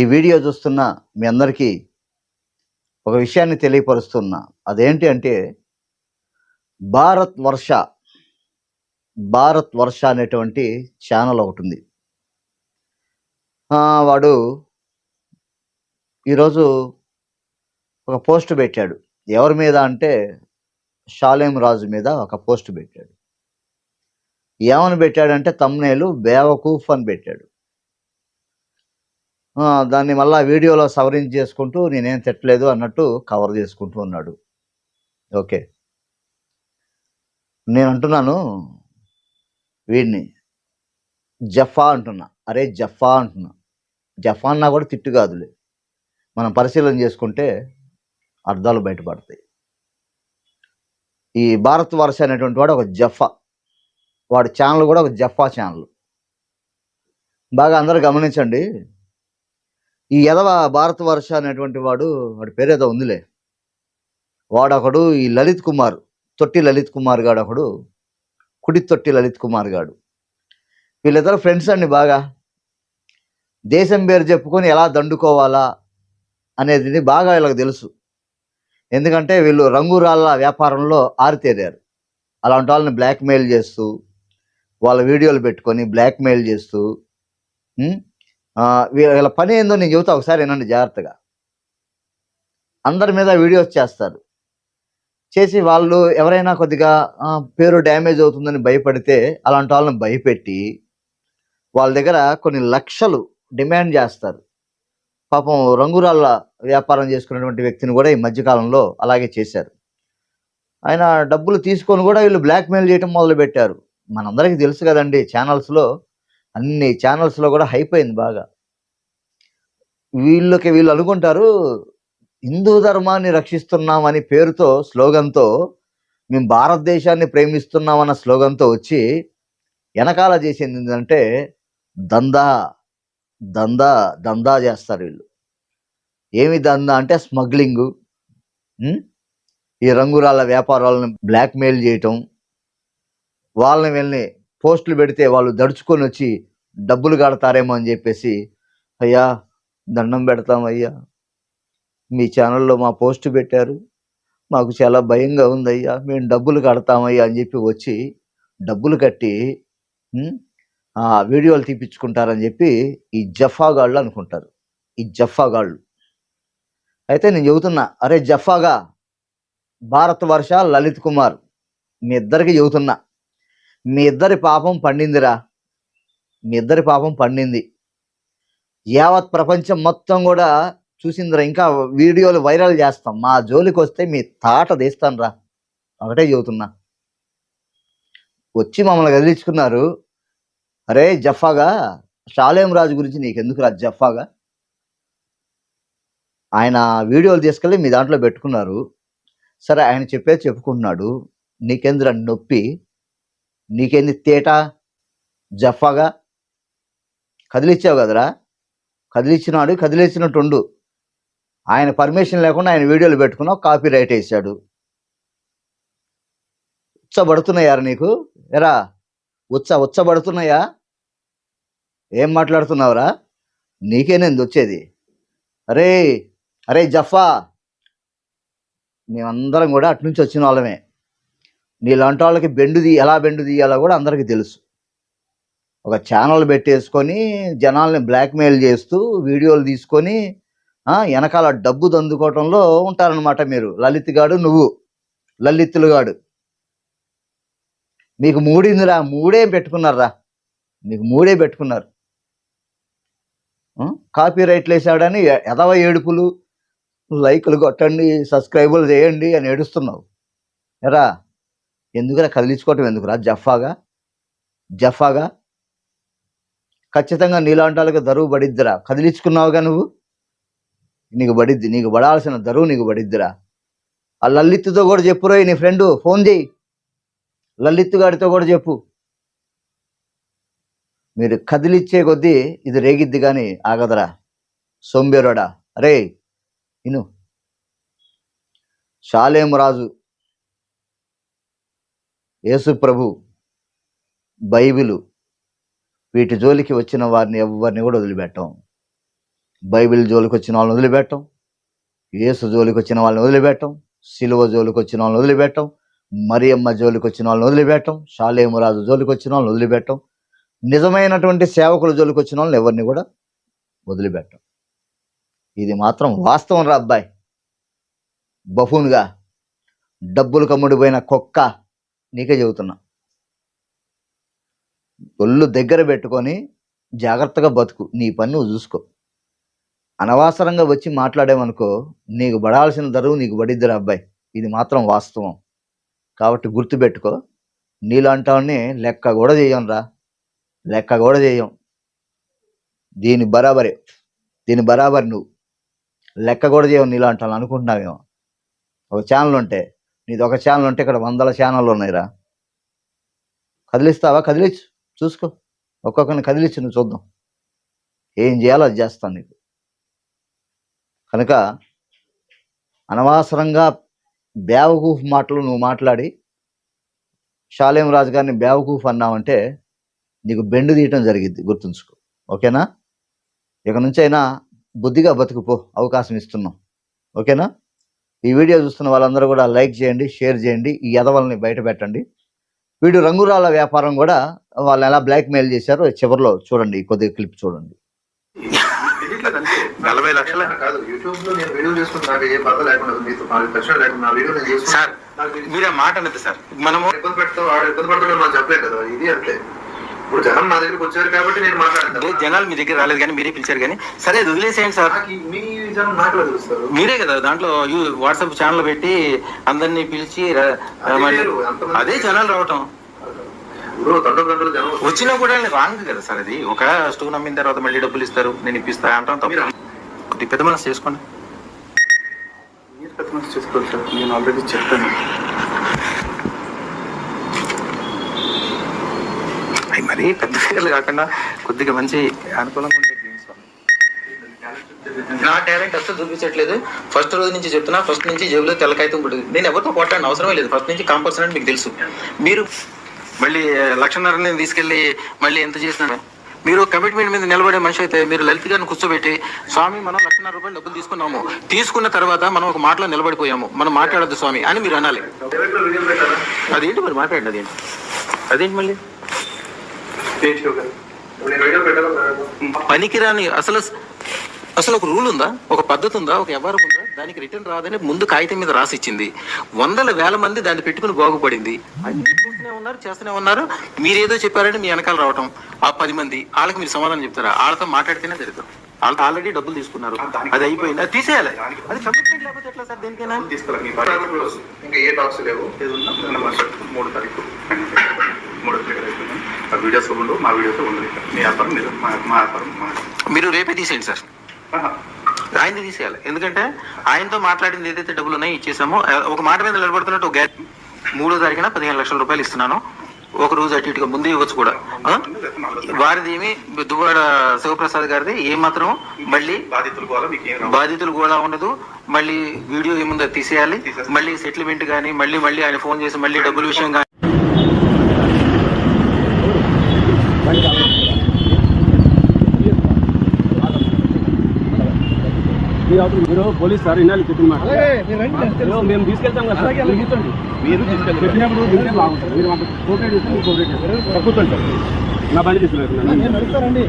ఈ వీడియో చూస్తున్న మీ అందరికీ ఒక విషయాన్ని తెలియపరుస్తున్నా. అదేంటి అంటే భారత్ వర్ష భారత్ వర్ష అనేటువంటి ఛానల్ ఒకటి ఉంది. వాడు ఈరోజు ఒక పోస్ట్ పెట్టాడు. ఎవరి మీద అంటే షాలేం రాజు మీద ఒక పోస్ట్ పెట్టాడు. ఏమని పెట్టాడంటే తమ్నేలు బేవకూఫ్ అని పెట్టాడు. దాన్ని మళ్ళీ వీడియోలో సవరించి చేసుకుంటూ నేనేం తిట్టలేదు అన్నట్టు కవర్ చేసుకుంటూ ఉన్నాడు. ఓకే. నేను అంటున్నాను వీడిని. జఫా అంటున్నా. అరే జఫా అంటున్నా. జఫా అన్నా కూడా తిట్టు కాదులే. మనం పరిశీలన చేసుకుంటే అర్థాలు బయటపడతాయి. ఈ భారత్ వర్ష అనేటువంటి వాడు ఒక జఫా వాడి ఛానల్ కూడా ఒక జఫా ఛానల్. బాగా అందరూ గమనించండి. ఈ ఎదవ భారత వర్ష అనేటువంటి వాడు వాడి పేరేదో ఉందిలే. వాడొకడు ఈ లలిత్ కుమార్ తొట్టి లలిత్ కుమార్ గాడు ఒకడు కుడి తొట్టి లలిత్ కుమార్ గాడు. వీళ్ళిద్దరు ఫ్రెండ్స్ అండి బాగా. దేశం పేరు చెప్పుకొని ఎలా దండుకోవాలా అనేది బాగా వీళ్ళకి తెలుసు. ఎందుకంటే వీళ్ళు రంగురాళ్ళ వ్యాపారంలో ఆరితేరారు. అలాంటి వాళ్ళని బ్లాక్మెయిల్ చేస్తూ వాళ్ళ వీడియోలు పెట్టుకొని బ్లాక్మెయిల్ చేస్తూ వీళ్ళ పని ఏందో నేను చెబుతా ఒకసారి వినండి జాగ్రత్తగా. అందరి మీద వీడియోస్ చేస్తారు. చేసి వాళ్ళు ఎవరైనా కొద్దిగా పేరు డ్యామేజ్ అవుతుందని భయపడితే అలాంటి వాళ్ళని భయపెట్టి వాళ్ళ దగ్గర కొన్ని లక్షలు డిమాండ్ చేస్తారు. పాపం రంగురాళ్ళ వ్యాపారం చేసుకున్నటువంటి వ్యక్తిని కూడా ఈ మధ్యకాలంలో అలాగే చేశారు. ఆయన డబ్బులు తీసుకొని కూడా వీళ్ళు బ్లాక్మెయిల్ చేయడం మొదలుపెట్టారు. మనందరికీ తెలుసు కదండి ఛానల్స్లో అన్ని ఛానల్స్లో కూడా హైప్ అయింది బాగా. వీళ్ళకి వీళ్ళు అనుకుంటారు హిందూ ధర్మాన్ని రక్షిస్తున్నామని పేరుతో స్లోగన్తో మేము భారతదేశాన్ని ప్రేమిస్తున్నామన్న స్లోగన్తో వచ్చి వెనకాల చేసింది ఏంటంటే దందా దందా దందా చేస్తారు వీళ్ళు. ఏమి దందా అంటే స్మగ్లింగు. ఈ రంగురాళ్ళ వ్యాపారాలను బ్లాక్మెయిల్ చేయటం వాళ్ళని వీళ్ళని పోస్టులు పెడితే వాళ్ళు దడుచుకొని వచ్చి డబ్బులు కడతారేమో అని చెప్పేసి అయ్యా దండం పెడతాం అయ్యా. మీ ఛానల్లో మా పోస్ట్ పెట్టారు. మాకు చాలా భయంగా ఉందయ్యా మేము డబ్బులు కడతామయ్యా అని చెప్పి వచ్చి డబ్బులు కట్టి ఆ వీడియోలు తీపించుకుంటారని చెప్పి ఈ జఫాగాళ్ళు అనుకుంటారు. ఈ జఫాగాళ్ళు అయితే నేను చెబుతున్నా అరే జఫాగా భారత వర్ష లలిత్ కుమార్ మీ ఇద్దరికి చెబుతున్నా. మీ ఇద్దరి పాపం పండిందిరా. మీ ఇద్దరి పాపం పండింది. యావత్ ప్రపంచం మొత్తం కూడా చూసిందిరా. ఇంకా వీడియోలు వైరల్ చేస్తాం. మా జోలికి వస్తే మీ తాట తీస్తానురా. ఒకటే చెబుతున్నా. వచ్చి మమ్మల్ని కదిలించుకున్నారు. అరే జఫాగా షాలేం రాజు గురించి నీకెందుకు రా జఫాగా? ఆయన వీడియోలు తీసుకెళ్ళి మీ దాంట్లో పెట్టుకున్నారు. సరే ఆయన చెప్పేది చెప్పుకుంటున్నాడు. నీకెందురా నొప్పి? నీకేంది తేట? జఫాగా? కదిలిచ్చావు కదరా? కదిలిచ్చినాడు కదిలిచ్చినట్టుండు ఆయన పర్మిషన్ లేకుండా ఆయన వీడియోలు పెట్టుకున్నావు కాపీ రైట్ వేసాడు ఉచ్చబడుతున్నాయారా నీకు? ఎరా ఉచ్చ ఉచ్చబడుతున్నాయా? ఏం మాట్లాడుతున్నావురా? నీకేనేంది వచ్చేది. అరే అరే జఫా! మేమందరం కూడా అటు నుంచి వచ్చిన వాళ్ళమే. నీలాంటి వాళ్ళకి బెండు తీ ఎలా బెండు తీయాలో కూడా అందరికీ తెలుసు. ఒక ఛానల్ పెట్టేసుకొని జనాల్ని బ్లాక్మెయిల్ చేస్తూ వీడియోలు తీసుకొని వెనకాల డబ్బు దందుకోవటంలో ఉంటారనమాట మీరు. లలిత్ గాడు నువ్వు. లలిత్తులు గాడు. మీకు మూడిందిరా మూడే పెట్టుకున్నారా మీకు మూడే పెట్టుకున్నారు. కాపీ రైట్లు వేసాడని ఎదవ ఏడుపులు. లైకులు కొట్టండి సబ్స్క్రైబులు చేయండి అని ఏడుస్తున్నావు. ఎరా ఎందుకురా కదిలించుకోవటం ఎందుకురా జఫాగా? జఫాగా? ఖచ్చితంగా నీలాంటి వాళ్ళకి దరువు పడిద్దిరా. కదిలించుకున్నావుగా నువ్వు? నీకు పడిద్ది. నీకు పడాల్సిన దరువు నీకు పడిద్దిరా. ఆ లలిత్తో కూడా చెప్పురోయ్ నీ ఫ్రెండు. ఫోన్ చేయి. లలిత్ గారితో కూడా చెప్పు. మీరు కదిలిచ్చే కొద్దీ ఇది రేగిద్ది కానీ ఆగదరా. సోంబేరుడా అరే ఇను. షాలేం రాజు. యేసు ప్రభు బైబిలు వీటి జోలికి వచ్చిన వారిని ఎవరిని కూడా వదిలిపెట్టాం. బైబిల్ జోలికి వచ్చిన వాళ్ళని వదిలిపెట్టం. యేసు జోలికి వచ్చిన వాళ్ళని వదిలిపెట్టం. సిలువ జోలికి వచ్చిన వాళ్ళని వదిలిపెట్టం. మరియమ్మ జోలికి వచ్చిన వాళ్ళని వదిలిపెట్టం. షాలేమురాజు జోలికి వచ్చిన వాళ్ళని వదిలిపెట్టం. నిజమైనటువంటి సేవకుల జోలికి వచ్చిన వాళ్ళని ఎవరిని కూడా వదిలిపెట్టం. ఇది మాత్రం వాస్తవం రా అబ్బాయి. బఫూన్గా డబ్బులు కమ్ముడిపోయిన కుక్క నీకే చెబుతున్నా. ఒళ్ళు దగ్గర పెట్టుకొని జాగ్రత్తగా బతుకు. నీ పని నువ్వు చూసుకో. అనవసరంగా వచ్చి మాట్లాడేమనుకో నీకు పడాల్సిన ధరువు నీకు పడిద్దిరా అబ్బాయి. ఇది మాత్రం వాస్తవం. కాబట్టి గుర్తుపెట్టుకో. నీలాంటి లెక్క కూడా చేయం రా. లెక్క కూడా చేయం దీని బరాబరే. దీని బరాబరి నువ్వు. లెక్క కూడా చేయవు నీలాంటి వాళ్ళు అనుకుంటున్నావేమో. ఒక ఛానల్ ఉంటే నీది ఒక ఛానల్ ఉంటే ఇక్కడ వందల ఛానళ్ళు ఉన్నాయిరా. కదిలిస్తావా? కదిలిచ్చు. చూసుకో. ఒక్కొక్కరిని కదిలిచ్చు నువ్వు చూద్దాం. ఏం చేయాలో అది చేస్తాను నీకు. కనుక అనవసరంగా బేవకూఫ్ మాటలు నువ్వు మాట్లాడి షాలేం రాజు గారిని బేవకూఫ్ అన్నావంటే నీకు బెండు తీయటం జరిగింది గుర్తుంచుకో. ఓకేనా? ఇక నుంచైనా బుద్ధిగా బతుకుపో. అవకాశం ఇస్తున్నాం. ఓకేనా? ఈ వీడియో చూస్తున్న వాళ్ళందరూ కూడా లైక్ చేయండి షేర్ చేయండి ఈ ఎదవల్ని బయట పెట్టండి. వీడు రంగురాల వ్యాపారం కూడా వాళ్ళు ఎలా బ్లాక్ మెయిల్ చేశారో చివరిలో చూడండి ఈ కొద్దిగా క్లిప్ చూడండి. నలభై లక్షల కాదు యూట్యూబ్లో నేను వీడియో చేసుకున్నా నాకు ఏ బాధ లేకుండా మీతో నాలుగు లక్షలు లేకుండా నా వీడియో నేను చేసుకున్నా సార్ నాకు ఇది మీరే మాట అనేది సార్. మనము ఇబ్బంది పెడతావు ఆడ ఇబ్బంది పడతావు మనం చెప్పలేదు కదా ఇది అంతే. ఇప్పుడు జనం దగ్గరికి వచ్చారు కాబట్టి నేను మాట్లాడతాను. జనాలు మీ దగ్గర రాలేదు కానీ మీరే పిలిచారు కానీ. సరే అది వదిలేసేయండి సార్. మీ జనం నాకు తెలుస్తారు? మీరే కదా దాంట్లో వాట్సాప్ ఛానల్ పెట్టి అందరినీ పిలిచి అది జనాలు రావటం. వచ్చినా కూడా రాంగ్ కదా సార్ అది. ఒక స్టోవ్ నమ్మిన తర్వాత మళ్ళీ డబ్బులు ఇస్తారు నేను ఇప్పిస్తా అంటాం తప్ప. పెద్ద మనసు చేసుకోండి. మీరు పెద్ద చేసుకోవాలి సార్. నేను ఆల్రెడీ చెప్పాను. మరీ పెద్ద ఫిగర్లు కాకుండా కొద్దిగా మంచి అనుకూలంగా ఉంటే తీసుకోండి. నా టాలెంట్ అసలు చూపించట్లేదు. ఫస్ట్ రోజు నుంచి చెప్తున్నా ఫస్ట్ నుంచి జేబులో తెల్లకాయితం పుట్టింది నేను ఎవరితో కొట్టాడిన అవసరమే లేదు. ఫస్ట్ నుంచి కాంపల్సరీ అని మీకు తెలుసు. మీరు మళ్ళీ లక్షన్నరని తీసుకెళ్ళి మళ్ళీ ఎంత చేసినా మీరు కమిట్మెంట్ మీద నిలబడే మనిషి అయితే మీరు లలిత్ గారిని కూర్చోబెట్టి స్వామి మనం లక్షన్నర రూపాయలు డబ్బులు తీసుకున్నాము. తీసుకున్న తర్వాత మనం ఒక మాటలో నిలబడిపోయాము. మనం మాట్లాడద్దు స్వామి అని మీరు అనాలి. అదేంటి మరి మాట్లాడండి అదేంటి అదేంటి మళ్ళీ స్టేజ్ షో కదా ఇప్పుడు నేను వీడియో పెట్టాలా పనికిరాని అసలు అసలు ఒక రూల్ ఉందా? ఒక పద్ధతి ఉందా? ఒక వ్యవహారం ఉందా? దానికి రిటర్న్ రాదని ముందు కాగితం మీద రాసి ఇచ్చింది. వందల వేల మంది దాన్ని పెట్టుకుని బాగుపడింది. చూస్తూనే ఉన్నారు చేస్తూనే ఉన్నారు. మీరేదో చెప్పారని మీ వెనకాల రావటం. ఆ పది మంది వాళ్ళకి మీరు సమాధానం చెప్తారా? వాళ్ళతో మాట్లాడితేనే జరుగుతాం వాళ్ళతో ఆల్రెడీ డబ్బులు తీసుకున్నారు. అది అయిపోయింది? అది తీసేయాలి అది కమిట్మెంట్ లేకపోతే ఎట్లా సార్ దేనికైనా. ఇంకా ఏ టాక్స్ లేవు? మూడో తారీఖు. మూడో తారీఖు అయిపోయింది ఆ వీడియోస్ ఉండు మా వీడియోస్ ఉండదు ఇక. మీ వ్యాపారం మీరు మా మా వ్యాపారం మా మీరు రేపే తీసేయండి సార్. ఆహా. ఆయన్ని తీసేయాలి. ఎందుకంటే ఆయనతో మాట్లాడింది ఏదైతే డబ్బులు ఉన్నాయో ఇచ్చేసామో ఒక మాట మీద నిలబడుతున్నట్టు ఒక గ్యారెంటీ. మూడో తారీఖున పదిహేను లక్షల రూపాయలు ఇస్తున్నాను. ఒక రోజు అటు ఇటుగా ముందు ఇవ్వచ్చు కూడా? వారిది ఏమి దువ్వాడ శివప్రసాద్ గారిది ఏ మాత్రం మళ్ళీ బాధితులు కూడా ఉండదు. మళ్ళీ వీడియో ఏముందో తీసేయాలి. మళ్ళీ సెటిల్మెంట్ కానీ మళ్ళీ మళ్ళీ ఆయన ఫోన్ చేసి మళ్ళీ డబ్బుల విషయం కానీ మీరు మీరు పోలీస్ సార్ ఇన్నాళ్ళు చెప్పిన మాట. మేము తీసుకెళ్తాం కదా సార్. మీరు చెప్పినప్పుడు మీరే బాగుంటారు. మీరు మాకు కోఆపరేట్ చేస్తే మీరు కోఆపరేట్ చేస్తారు. సార్ నా బండి తీసుకున్నారు అట్లా నేను నడుపుతాను